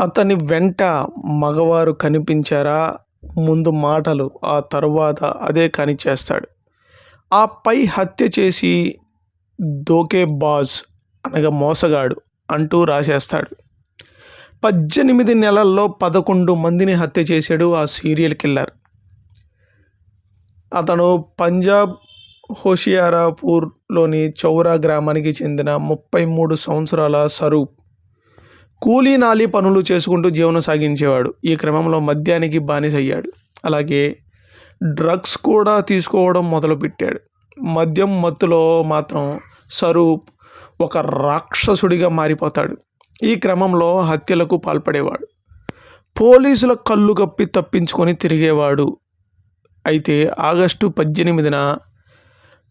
అతని వెంట మగవారు కనిపించారా? ముందు మాటలు ఆ తరువాత అదే కాని చేస్తాడు. ఆ పై హత్య చేసి దోకే బాజ్ అనగా మోసగాడు అంటూ రాసేస్తాడు. పద్దెనిమిది నెలల్లో పదకొండు మందిని హత్య చేశాడు ఆ సీరియల్ కిల్లర్. అతను పంజాబ్ హోషియారాపూర్లోని చౌరా గ్రామానికి చెందిన ముప్పై మూడు సంవత్సరాల సరూప్. కూలీ నాలి పనులు చేసుకుంటూ జీవనం సాగించేవాడు. ఈ క్రమంలో మద్యానికి బానిసయ్యాడు. అలాగే డ్రగ్స్ కూడా తీసుకోవడం మొదలుపెట్టాడు. మద్యం మత్తులో మాత్రం స్వరూప్ ఒక రాక్షసుడిగా మారిపోతాడు. ఈ క్రమంలో హత్యలకు పాల్పడేవాడు. పోలీసుల కళ్ళు కప్పి తప్పించుకొని తిరిగేవాడు. అయితే ఆగస్టు పద్దెనిమిదిన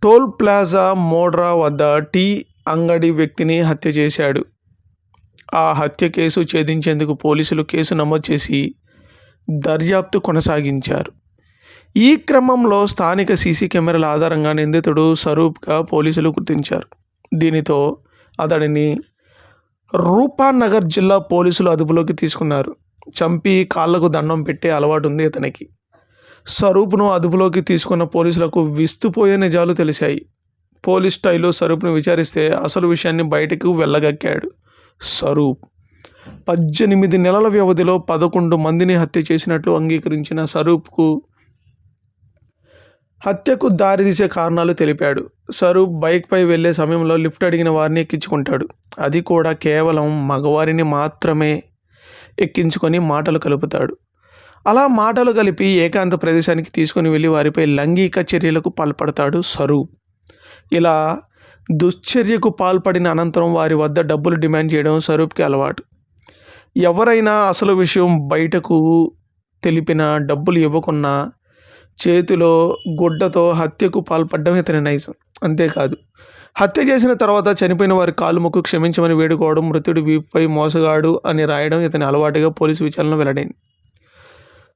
టోల్ ప్లాజా మోడ్రా వద్ద టీ అంగడి వ్యక్తిని హత్య చేశాడు. ఆ హత్య కేసు ఛేదించేందుకు పోలీసులు కేసు నమోదు చేసి దర్యాప్తు కొనసాగించారు. ఈ క్రమంలో స్థానిక సీసీ కెమెరాల ఆధారంగా నిందితుడు స్వరూప్గా పోలీసులు గుర్తించారు. దీనితో అతడిని రూపానగర్ జిల్లా పోలీసులు అదుపులోకి తీసుకున్నారు. చంపి కాళ్ళకు దండం పెట్టే అలవాటు ఉంది ఇతనికి స్వరూప్ను అదుపులోకి తీసుకున్న పోలీసులకు విస్తుపోయే నిజాలు తెలిసాయి పోలీస్ స్టైల్లో స్వరూప్ను విచారిస్తే అసలు విషయాన్ని బయటకు వెళ్ళగక్కాడు. స్వరూప్ పద్దెనిమిది నెలల వ్యవధిలో పదకొండు మందిని హత్య చేసినట్లు అంగీకరించిన స్వరూప్కు హత్యకు దారితీసే కారణాలు తెలిపాడు. స్వరూప్ బైక్పై వెళ్ళే సమయంలో లిఫ్ట్ అడిగిన వారిని ఎక్కించుకుంటాడు. అది కూడా కేవలం మగవారిని మాత్రమే ఎక్కించుకొని మాటలు కలుపుతాడు. అలా మాటలు కలిపి ఏకాంత ప్రదేశానికి తీసుకుని వెళ్ళి వారిపై లైంగిక చర్యలకు పాల్పడతాడు స్వరూప్ ఇలా దుశ్చర్యకు పాల్పడిన అనంతరం వారి వద్ద డబ్బులు డిమాండ్ చేయడం స్వరూప్కి అలవాటు. ఎవరైనా అసలు విషయం బయటకు తెలిపిన డబ్బులు ఇవ్వకున్నా చేతిలో గుడ్డతో హత్యకు పాల్పడడం ఇతని నైజం. అంతేకాదు హత్య చేసిన తర్వాత చనిపోయిన వారి కాలు ముక్కు క్షమించమని వేడుకోవడం మృతుడి వీపుపై మోసగాడు అని రాయడం ఇతని అలవాటుగా పోలీసు విచారణ వెల్లడైంది.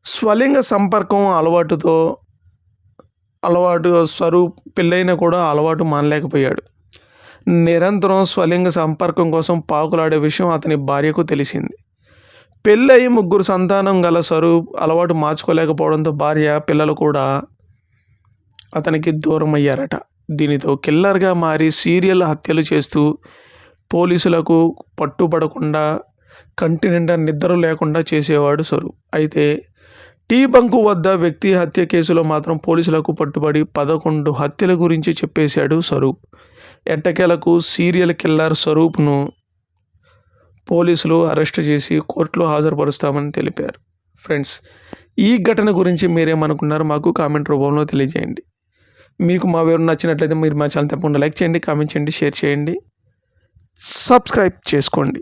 స్వలింగ సంపర్కం అలవాటుతో అలవాటు స్వరూప్ పెళ్ళైనా కూడా అలవాటు మానలేకపోయాడు. నిరంతరం స్వలింగ సంపర్కం కోసం పాకులాడే విషయం అతని భార్యకు తెలిసింది. పెళ్ళయి ముగ్గురు సంతానం గల స్వరూప్ అలవాటు మార్చుకోలేకపోవడంతో భార్య పిల్లలు కూడా అతనికి దూరం అయ్యారట దీనితో కిల్లర్గా మారి సీరియల్ హత్యలు చేస్తూ పోలీసులకు పట్టుబడకుండా కంటి నిండా నిద్ర లేకుండా చేసేవాడు స్వరూప్ అయితే టీ బంకు వద్ద వ్యక్తి హత్య కేసులో మాత్రం పోలీసులకు పట్టుబడి పదకొండు హత్యల గురించి చెప్పేశాడు స్వరూప్. ఎట్టకేలకు సీరియల్ కిల్లర్ స్వరూప్ను పోలీసులు అరెస్ట్ చేసి కోర్టులో హాజరుపరుస్తామని తెలిపారు. ఫ్రెండ్స్ ఈ ఘటన గురించి మీరేమనుకున్నారో మాకు కామెంట్ రూపంలో తెలియజేయండి. మీకు మా వివరణ నచ్చినట్లయితే మీరు మా ఛానల్ తప్పకుండా లైక్ చేయండి కామెంట్ చేయండి షేర్ చేయండి సబ్స్క్రైబ్ చేసుకోండి.